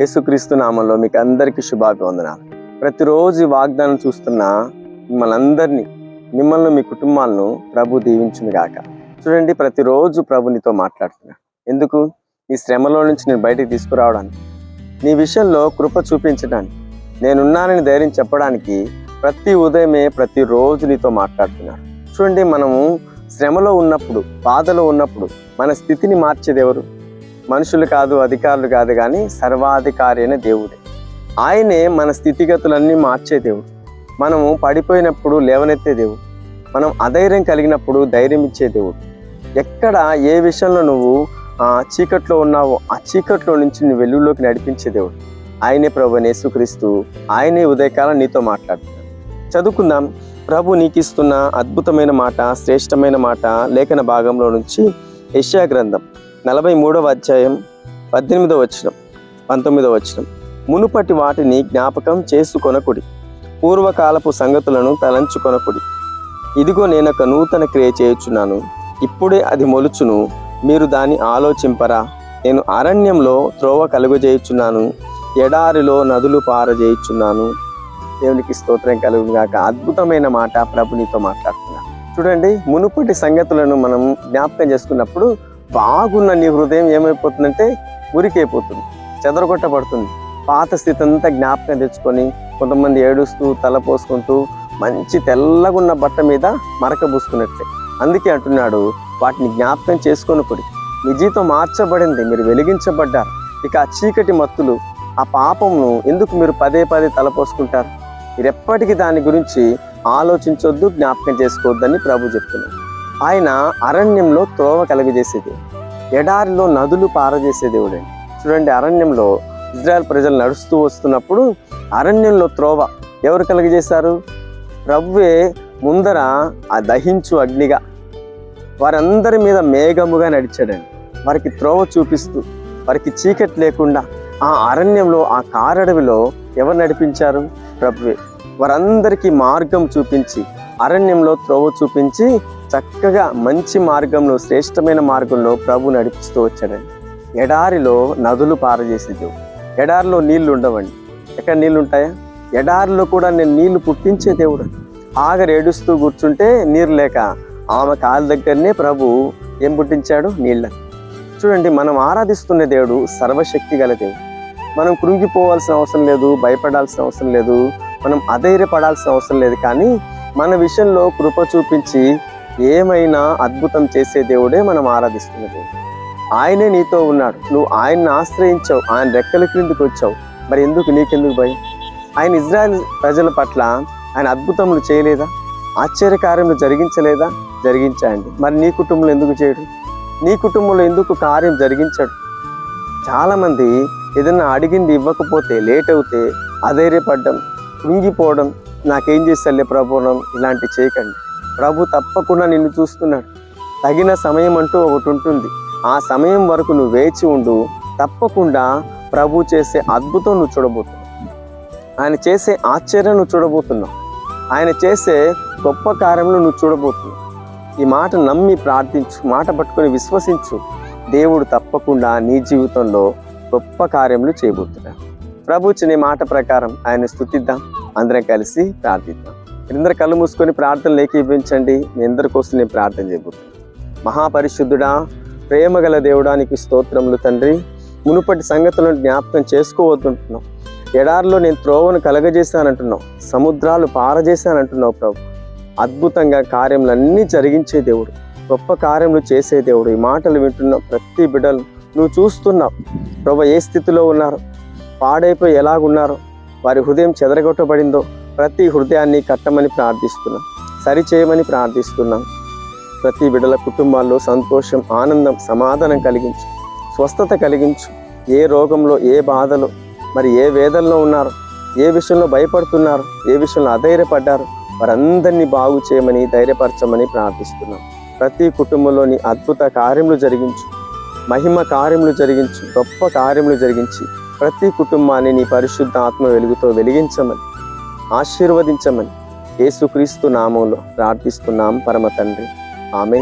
యేసుక్రీస్తు నామంలో మీకు అందరికీ శుభాభివందనాలు. ప్రతిరోజు వాగ్దానం చూస్తున్న మిమ్మల్ని అందరినీ మిమ్మల్ని మీ కుటుంబాలను ప్రభు దీవించును గాక. చూడండి ప్రతిరోజు ప్రభు నీతో ఎందుకు? ఈ శ్రమలో నుంచి నేను బయటికి తీసుకురావడానికి నీ విషయంలో కృప చూపించడానికి నేనున్నానని ధైర్యం చెప్పడానికి ప్రతి ఉదయమే ప్రతిరోజు నీతో మాట్లాడుతున్నాడు చూడండి మనము శ్రమలో ఉన్నప్పుడు బాధలో ఉన్నప్పుడు మన స్థితిని మార్చేది ఎవరు? మనుషులు కాదు అధికారులు కాదు కానీ సర్వాధికారి అయిన దేవుడే. ఆయనే మన స్థితిగతులన్నీ మార్చే దేవుడు. మనము పడిపోయినప్పుడు లేవనెత్తే దేవుడు. మనం అధైర్యం కలిగినప్పుడు ధైర్యం ఇచ్చే దేవుడు. ఎక్కడ ఏ విషయంలో నువ్వు ఆ చీకట్లో ఉన్నావో ఆ చీకట్లో నుంచి నువ్వు వెలుగులోకి నడిపించే దేవుడు. ఆయనే ప్రభు యేసుక్రీస్తు. ఆయనే ఉదయకాలం నీతో మాట్లాడుతున్నాడు. చదువుకుందాం. ప్రభు నీకిస్తున్న అద్భుతమైన మాట శ్రేష్టమైన మాట లేఖన భాగంలో నుంచి యష్యా గ్రంథం. నలభై మూడవ అధ్యాయం పద్దెనిమిదవ వచనం పంతొమ్మిదవ వచనం. మునుపటి వాటిని జ్ఞాపకం చేసుకొనకుడి. పూర్వకాలపు సంగతులను తలంచుకొనకుడి. ఇదిగో నేనొక నూతన క్రియ చేయుచున్నాను. ఇప్పుడే అది మొలుచును. మీరు దాన్ని ఆలోచింపరా. నేను అరణ్యంలో త్రోవ కలుగజేయుచున్నాను. ఎడారిలో నదులు పారజేయుచున్నాను. దేవునికి స్తోత్రం కలుగును గాక. అద్భుతమైన మాట ప్రభు నీతో చూడండి మునుపటి సంగతులను మనం జ్ఞాపకం చేసుకున్నప్పుడు బాగున్న నీ హృదయం ఏమైపోతుందంటే ఉరికైపోతుంది చెదరగొట్టబడుతుంది. పాత స్థితి అంతా జ్ఞాపకం తెచ్చుకొని కొంతమంది ఏడుస్తూ తల పోసుకుంటూ మంచి తెల్లగున్న బట్ట మీద మరకబూసుకున్నట్లే అందుకే అంటున్నాడు వాటిని జ్ఞాపకం చేసుకొనకుడి మీ జీవితం మార్చబడింది మీరు వెలిగించబడ్డారు. ఇక ఆ చీకటి మత్తులు ఆ పాపమును ఎందుకు మీరు పదే పదే తలపోసుకుంటారు మీరు ఎప్పటికీ దాని గురించి ఆలోచించొద్దు జ్ఞాపకం చేసుకోవద్దని ప్రభు చెప్తున్నాడు. ఆయన అరణ్యంలో త్రోవ కలుగజేసేది. ఎడారిలో నదులు పారజేసే దేవుడండి చూడండి అరణ్యంలో ఇజ్రాయెల్ ప్రజలు నడుస్తూ వస్తున్నప్పుడు అరణ్యంలో త్రోవ ఎవరు కలగజేశారు? ప్రభువే ముందర ఆ దహించు అగ్నిగా వారందరి మీద మేఘముగా నడిచాడండి. వారికి త్రోవ చూపిస్తూ వారికి చీకటి లేకుండా ఆ అరణ్యంలో ఆ కారడవిలో ఎవరు నడిపించారు? ప్రభువే. వారందరికీ మార్గం చూపించి అరణ్యంలో త్రోవ చూపించి చక్కగా మంచి మార్గంలో శ్రేష్టమైన మార్గంలో ప్రభు నడిపిస్తూ వచ్చాడండి. ఎడారిలో నదులు పారజేసే దేవుడు ఎడారిలో నీళ్ళు ఉండవండి. ఎక్కడ నీళ్ళు ఉంటాయా ఎడారిలో కూడా నేను నీళ్ళు పుట్టించే దేవుడు. ఆగరు ఏడుస్తూ కూర్చుంటే నీరు లేక ఆమె కాళ్ళ దగ్గరనే ప్రభు ఏం పుట్టించాడు? నీళ్ళ. చూడండి మనం ఆరాధిస్తున్న దేవుడు సర్వశక్తి గల దేవుడు. మనం కృంగిపోవాల్సిన అవసరం లేదు భయపడాల్సిన అవసరం లేదు మనం అధైర్యపడాల్సిన అవసరం లేదు కానీ మన విషయంలో కృప చూపించి ఏమైనా అద్భుతం చేసే దేవుడే మనం ఆరాధిస్తున్న దేవుడు. ఆయనే నీతో ఉన్నాడు. నువ్వు ఆయన్ని ఆశ్రయించావు. ఆయన రెక్కల క్రిందికి వచ్చావు. మరి ఎందుకు? నీకెందుకు భయం? ఆయన ఇజ్రాయెల్ ప్రజల పట్ల ఆయన అద్భుతములు చేయలేదా? ఆశ్చర్యకార్యములు జరిగించలేదా? జరిగించాయండి. మరి నీ కుటుంబంలో ఎందుకు చేయడు? నీ కుటుంబంలో ఎందుకు కార్యం జరిగించడు? చాలామంది ఏదైనా అడిగింది ఇవ్వకపోతే లేట్ అవుతే అధైర్యపడ్డం కృంగిపోవడం నాకేం చేస్తాలే ప్రభుత్వం ఇలాంటి చేయకండి. ప్రభు తప్పకుండా నిన్ను చూస్తున్నాడు. తగిన సమయం అంటూ ఒకటి ఉంటుంది. ఆ సమయం వరకు నువ్వు వేచి ఉండు. తప్పకుండా ప్రభు చేసే అద్భుతం నువ్వు చూడబోతున్నావు. ఆయన చేసే ఆశ్చర్యం నువ్వు చూడబోతున్నావు. ఆయన చేసే గొప్ప కార్యములు నువ్వు చూడబోతున్నావు. ఈ మాట నమ్మి ప్రార్థించు మాట పట్టుకొని విశ్వసించు. దేవుడు తప్పకుండా నీ జీవితంలో గొప్ప కార్యములు చేయబోతున్నాడు. ప్రభు ఇచ్చిన మాట ప్రకారం ఆయన స్థుతిద్దాం. అందరం కలిసి ప్రార్థిద్దాం. మీరందరూ కళ్ళు మూసుకొని ప్రార్థనలు ఏకీభించండి మీ అందరి కోసం నేను ప్రార్థన చేయబోతున్నాను. మహాపరిశుద్ధుడా ప్రేమగల దేవుడానికి స్తోత్రములు తండ్రి. మునుపటి సంగతులను జ్ఞాపకం చేసుకోవద్దంటున్నావు. ఎడారిలో నేను త్రోవను కలగజేశానంటున్నావు. సముద్రాలు పారజేశానంటున్నావు ప్రభు. అద్భుతంగా కార్యములన్నీ జరిగించే దేవుడు. గొప్ప కార్యములు చేసే దేవుడు. ఈ మాటలు వింటున్న ప్రతి బిడ్డలు నువ్వు చూస్తున్నావు. ప్రభు ఏ స్థితిలో ఉన్నారు? పాడైపోయి ఎలాగున్నారో? వారి హృదయం చెదరగొట్టబడిందో ప్రతి హృదయాన్ని కట్టమని ప్రార్థిస్తున్నాం సరి చేయమని ప్రార్థిస్తున్నాం. ప్రతి బిడ్డల కుటుంబాల్లో సంతోషం ఆనందం సమాధానం కలిగించు స్వస్థత కలిగించు. ఏ రోగంలో ఏ బాధలో మరి ఏ వేదనలో ఉన్నారు ఏ విషయంలో భయపడుతున్నారు ఏ విషయంలో అధైర్యపడ్డారు వారందరినీ బాగు చేయమని ధైర్యపరచమని ప్రార్థిస్తున్నాం. ప్రతి కుటుంబంలోని అద్భుత కార్యములు జరిగించు మహిమ కార్యములు జరిగించు గొప్ప కార్యములు జరిగించి ప్రతి కుటుంబాన్ని నీ పరిశుద్ధ ఆత్మ వెలుగుతో వెలిగించమని ఆశీర్వదించమని యేసుక్రీస్తు నామంలో ప్రార్థిస్తున్నాం పరమ తండ్రి. ఆమె